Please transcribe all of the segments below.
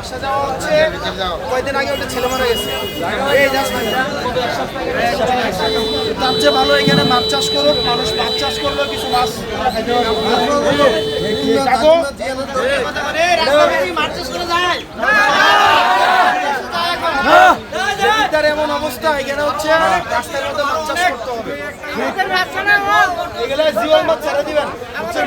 আসা কয়দিন আগে ওটা ছেলে গেছে তার চেয়ে ভালো এখানে মাছ চাষ করুক মানুষ মাছ চাষ করলেও কিছু মাছ কাকু, এমন অবস্থা এখানে হচ্ছে রাস্তার মধ্যে মাছ চাষ করতে হবে এগুলো জীবন মাছ ছেড়ে দিবেন। বুঝছেন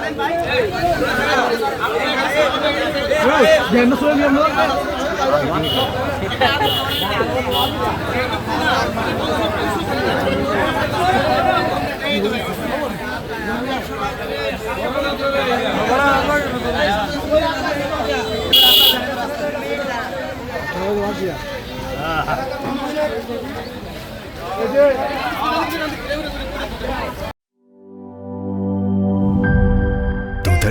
এই ভাই এদিকে আয় না একটু। দুধার